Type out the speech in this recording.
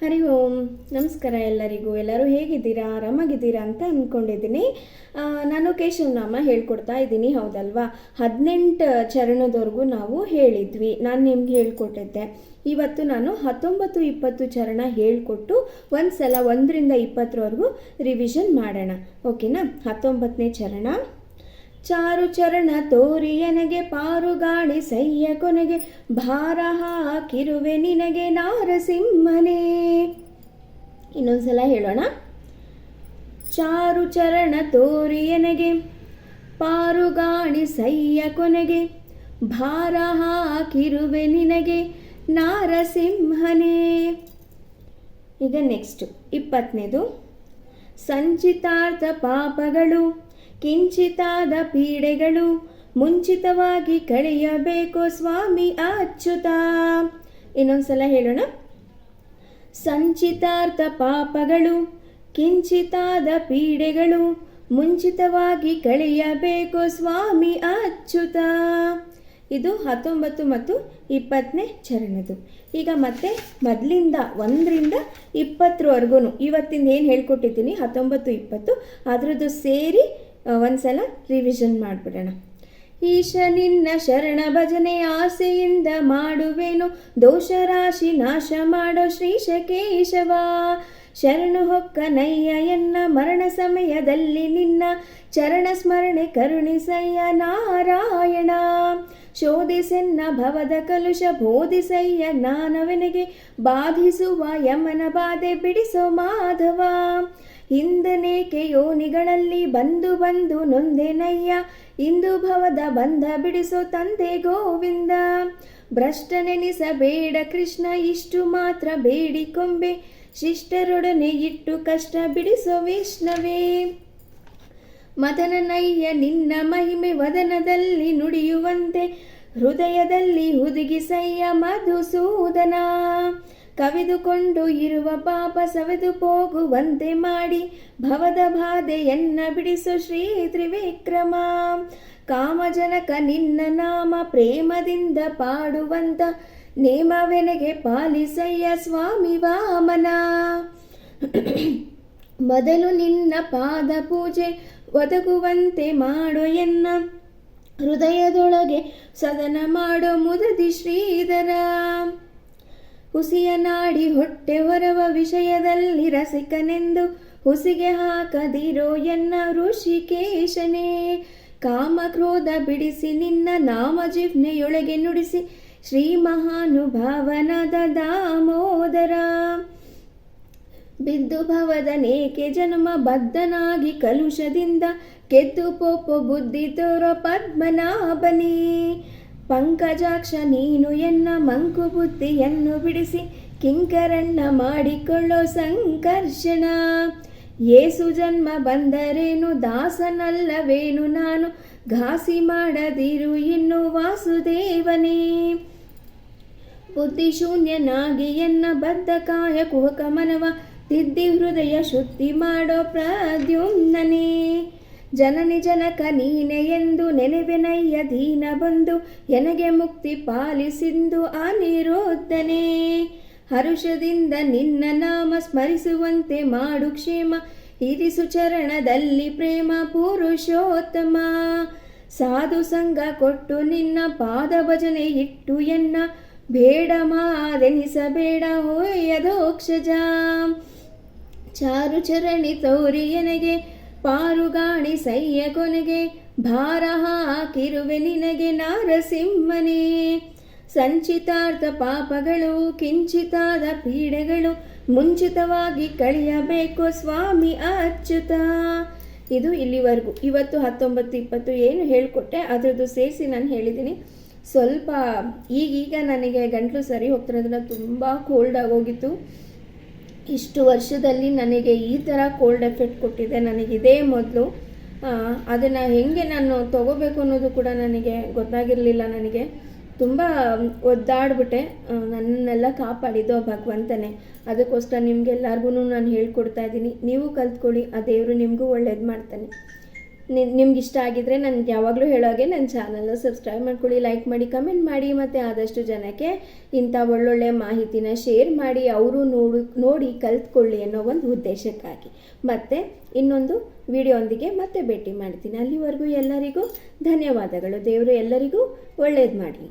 ಹರಿ ಓಂ. ನಮಸ್ಕಾರ ಎಲ್ಲರಿಗೂ. ಎಲ್ಲರೂ ಹೇಗಿದ್ದೀರಾ? ಆರಾಮಾಗಿದ್ದೀರಾ ಅಂತ ಅಂದ್ಕೊಂಡಿದ್ದೀನಿ ನಾನು ಕೇಶವನಾಮ ಹೇಳ್ಕೊಡ್ತಾ ಇದ್ದೀನಿ, ಹೌದಲ್ವಾ? ಹದಿನೆಂಟು ಚರಣದವರೆಗೂ ನಾವು ಹೇಳಿದ್ವಿ. ನಾನು ನಿಮ್ಗೆ ಹೇಳ್ಕೊಟ್ಟಿದ್ದೆ. ಇವತ್ತು ನಾನು ಹತ್ತೊಂಬತ್ತು ಇಪ್ಪತ್ತು ಚರಣ ಹೇಳ್ಕೊಟ್ಟು ಒಂದು ಸಲ ಒಂದರಿಂದ ಇಪ್ಪತ್ತರವರೆಗೂ ರಿವಿಷನ್ ಮಾಡೋಣ. ಓಕೆನಾ ಹತ್ತೊಂಬತ್ತನೇ ಚರಣ. ಚಾರು ಚರಣ ತೋರಿಯನಗೆ ಪಾರುಗಾಳಿ ಸಯ್ಯ ಕೊನೆಗೆ, ಭಾರ ಹಾಕಿರುವೆ ನಿನಗೆ ನಾರಸಿಂಹನೇ. ಇನ್ನೊಂದ್ಸಲ ಹೇಳೋಣ. ಚಾರು ಚರಣ ತೋರಿಯನಗೆ ಪಾರುಗಾಳಿ ಸಯ್ಯ ಕೊನೆಗೆ, ಭಾರ ಹಾಕಿರುವೆ ನಿನಗೆ ನಾರಸಿಂಹನೇ. ಈಗ ನೆಕ್ಸ್ಟ್ ಇಪ್ಪತ್ತನೇದು. ಸಂಚಿತಾರ್ಥ ಪಾಪಗಳು. ಕಿಂಚಿತಾದ ಪೀಡೆಗಳು ಮುಂಚಿತವಾಗಿ ಕಳೆಯಬೇಕು ಸ್ವಾಮಿ ಅಚ್ಯುತ. ಇನ್ನೊಂದ್ಸಲ ಹೇಳೋಣ. ಸಂಚಿತಾರ್ಥ ಪಾಪಗಳು ಕಿಂಚಿತಾದ ಪೀಡೆಗಳು ಮುಂಚಿತವಾಗಿ ಕಳೆಯಬೇಕು ಸ್ವಾಮಿ ಅಚ್ಯುತ. ಇದು ಹತ್ತೊಂಬತ್ತು ಮತ್ತು ಇಪ್ಪತ್ತನೇ ಚರಣದು ಈಗ ಮತ್ತೆ ಮೊದಲಿಂದ ಒಂದರಿಂದ ಇಪ್ಪತ್ತರವರೆಗೂ ಇವತ್ತಿಂದ ಏನು ಹೇಳ್ಕೊಟ್ಟಿದ್ದೀನಿ? ಹತ್ತೊಂಬತ್ತು, ಇಪ್ಪತ್ತು. ಅದರದ್ದು ಸೇರಿ ಆ, ಒಂದ್ಸಲ ರಿವಿಷನ್ ಮಾಡಿಬಿಡೋಣ. ಈಶ ನಿನ್ನ ಶರಣ ಭಜನೆ ಆಸೆಯಿಂದ ಮಾಡುವೆನು ದೋಷ ರಾಶಿ ನಾಶ ಮಾಡೋ ಶ್ರೀಶ ಕೇಶವ ಶರಣು ಹೊಕ್ಕ ಎನ್ನ ಮರಣ ಸಮಯದಲ್ಲಿ ನಿನ್ನ ಚರಣ ಸ್ಮರಣೆ ಕರುಣಿಸಯ್ಯ ನಾರಾಯಣ. ಶೋಧಿಸೆನ್ನ ಭವದ ಕಲುಷ ಬೋಧಿಸಯ್ಯ ನಾನವನಿಗೆ ಬಾಧಿಸುವ ಯಮನ ಬಾಧೆ ಬಿಡಿಸೋ ಮಾಧವ. ಹಿಂದನೇಕೆ ಯೋನಿಗಳಲ್ಲಿ ಬಂದು ಬಂದು ನೊಂದೆನಯ್ಯ. ಇಂದು ಭವದ ಬಂಧ ಬಿಡಿಸೋ ತಂದೆ ಗೋವಿಂದ. ಭ್ರಷ್ಟನೆನಿಸಬೇಡ ಕೃಷ್ಣ, ಇಷ್ಟು ಮಾತ್ರ ಬೇಡಿಕೊಂಬೆ ಶಿಷ್ಟರೊಡನೆ ಇಟ್ಟು ಕಷ್ಟ ಬಿಡಿಸೋ ವಿಷ್ಣವೇ. ಮದನನಯ್ಯ ನಿನ್ನ ಮಹಿಮೆ ವದನದಲ್ಲಿ ನುಡಿಯುವಂತೆ. ಹೃದಯದಲ್ಲಿ ಹುದುಗಿಸಯ್ಯ ಮಧುಸೂದನ. ಕವಿದುಕೊಂಡು ಇರುವ ಪಾಪ ಸವೆದು ಹೋಗುವಂತೆ ಮಾಡಿ ಭವದ ಬಾಧೆಯನ್ನ ಬಿಡಿಸು ಶ್ರೀ ತ್ರಿವಿಕ್ರಮ. ಕಾಮಜನಕ ನಿನ್ನ ನಾಮ ಪ್ರೇಮದಿಂದ ಪಾಡುವಂತ ನೇಮವೆನಗೆ ಪಾಲಿಸಯ್ಯ ಸ್ವಾಮಿ ವಾಮನ. ಮೊದಲು ನಿನ್ನ ಪಾದ ಪೂಜೆ ಒದಗುವಂತೆ ಮಾಡೋ ಎನ್ನ. ಹೃದಯದೊಳಗೆ ಸದನ ಮಾಡೋ ಮುದದಿ ಶ್ರೀಧರ. ಹುಸಿಯ ನಾಡಿ ಹೊಟ್ಟೆ ಹೊರವ ವಿಷಯದಲ್ಲಿ ರಸಿಕನೆಂದು ಹುಸಿಗೆ ಹಾಕದಿರೋ ಎನ್ನ ಋಷಿಕೇಶನೇ. ಕಾಮ ಕ್ರೋಧ ಬಿಡಿಸಿ ನಿನ್ನ ನಾಮ ಜಿಹ್ನೆಯೊಳಗೆ ನುಡಿಸಿ ಶ್ರೀ ಮಹಾನುಭಾವನದ ದಾಮೋದರ. ಬಿದ್ದು ಭವದನೇಕೆ ಜನ್ಮ ಬದ್ಧನಾಗಿ ಕಲುಷದಿಂದ ಕೆದ್ದು ಪೊಪ್ಪು ಬುದ್ಧಿ ತೋರೋ ಪದ್ಮನಾಭನೇ. ಪಂಕಜಾಕ್ಷ ನೀನು ಎನ್ನ ಮಂಕು ಬುದ್ಧಿಯನ್ನು ಬಿಡಿಸಿ ಕಿಂಕರಣ್ಣ ಮಾಡಿಕೊಳ್ಳೋ ಸಂಕರ್ಷಣ. ಏಸು ಜನ್ಮ ಬಂದರೇನು, ದಾಸನಲ್ಲವೇನು ನಾನು? ಘಾಸಿ ಮಾಡದಿರು ಇನ್ನು ವಾಸುದೇವನೇ. ಬುದ್ಧಿಶೂನ್ಯನಾಗಿ ಎನ್ನ ಬದ್ಧ ಕಾಯ ಕುಹಕ ಮನವ, ತಿದ್ದಿ ಹೃದಯ ಶುದ್ಧಿ ಮಾಡೋ ಪ್ರದ್ಯುಮ್ನನೇ. ಜನನಿ ಜನಕ ನೀನೆ ಎಂದು ನೆನೆವೆನಯ್ಯ ದೀನ ಬಂದು, ಎನಗೆ ಮುಕ್ತಿ ಪಾಲಿಸಿಂದು ಅನಿರುದ್ಧನೇ ಹರುಷದಿಂದ ನಿನ್ನ ನಾಮ ಸ್ಮರಿಸುವಂತೆ ಮಾಡು ಕ್ಷೇಮ, ಇರಿಸು ಚರಣದಲ್ಲಿ ಪ್ರೇಮ ಪುರುಷೋತ್ತಮ. ಸಾಧು ಸಂಘ ಕೊಟ್ಟು ನಿನ್ನ ಪಾದ ಭಜನೆ ಇಟ್ಟು ಎನ್ನ, ಬೇಡ ಮಾದೆನಿಸಬೇಡ ಹೋಯದೋಕ್ಷಜ ಚಾರು ಚರಣಿ ತೋರಿ ಎನಗೆ ಪಾರುಗಾಣಿ ಸಯ್ಯ ಕೊನೆಗೆ ಭಾರ ಹಾಕಿರುವೆ ನಿನಗೆ ನಾರಸಿಂಹನೇ. ಸಂಚಿತಾರ್ಥ ಪಾಪಗಳು, ಕಿಂಚಿತಾದ ಪೀಡೆಗಳು ಮುಂಚಿತವಾಗಿ ಕಳೆಯಬೇಕು ಸ್ವಾಮಿ ಅಚ್ಯುತ. ಇದು ಇಲ್ಲಿವರೆಗೂ. ಇವತ್ತು ಹತ್ತೊಂಬತ್ತು ಇಪ್ಪತ್ತು ಏನು ಹೇಳಿಕೊಟ್ಟೆ, ಅದರದ್ದು ಸೇರಿಸಿ ನಾನು ಹೇಳಿದ್ದೀನಿ. ಸ್ವಲ್ಪ ಈಗೀಗ ನನಗೆ ಗಂಟಲು ಸರಿ ಹೋಗ್ತಿರೋದ್ರಿಂದ ತುಂಬ ಕೋಲ್ಡ್ ಆಗೋಗಿತ್ತು. ಇಷ್ಟು ವರ್ಷದಲ್ಲಿ ನನಗೆ ಈ ಥರ ಕೋಲ್ಡ್ ಎಫೆಕ್ಟ್ ಕೊಟ್ಟಿದೆ. ನನಗಿದೇ ಮೊದಲು. ಅದನ್ನು ಹೆಂಗೆ ನಾನು ತಗೋಬೇಕು ಅನ್ನೋದು ಕೂಡ ನನಗೆ ಗೊತ್ತಾಗಿರಲಿಲ್ಲ ನನಗೆ. ತುಂಬ ಒದ್ದಾಡ್ಬಿಟ್ಟೆ. ನನ್ನೆಲ್ಲ ಕಾಪಾಡಿದ್ದು ಭಗವಂತನೇ. ಅದಕ್ಕೋಸ್ಕರ ನಿಮಗೆಲ್ಲರಿಗೂ ನಾನು ಹೇಳ್ಕೊಡ್ತಾ ಇದ್ದೀನಿ. ನೀವು ಕಲ್ತ್ಕೊಳ್ಳಿ, ಆ ದೇವರು ನಿಮಗೂ ಒಳ್ಳೇದು ಮಾಡ್ತಾನೆ. ನಿಮ್ಗೆ ಇಷ್ಟ ಆಗಿದ್ರೆ ನಾನು ಯಾವಾಗಲೂ ಹೇಳೋ ಹಾಗೆ ನನ್ನ ಚಾನಲ್ನ ಸಬ್ಸ್ಕ್ರೈಬ್ ಮಾಡ್ಕೊಳ್ಳಿ ಲೈಕ್ ಮಾಡಿ ಕಮೆಂಟ್ ಮಾಡಿ, ಮತ್ತು ಆದಷ್ಟು ಜನಕ್ಕೆ ಇಂಥ ಒಳ್ಳೊಳ್ಳೆ ಮಾಹಿತಿನ ಶೇರ್ ಮಾಡಿ, ಅವರು ನೋಡು ನೋಡಿ ಕಲ್ತ್ಕೊಳ್ಳಿ ಅನ್ನೋ ಒಂದು ಉದ್ದೇಶಕ್ಕಾಗಿ. ಮತ್ತು ಇನ್ನೊಂದು ವಿಡಿಯೋಂದಿಗೆ ಮತ್ತೆ ಭೇಟಿ ಮಾಡ್ತೀನಿ. ಅಲ್ಲಿವರೆಗೂ ಎಲ್ಲರಿಗೂ ಧನ್ಯವಾದಗಳು. ದೇವರು ಎಲ್ಲರಿಗೂ ಒಳ್ಳೇದು ಮಾಡಲಿ.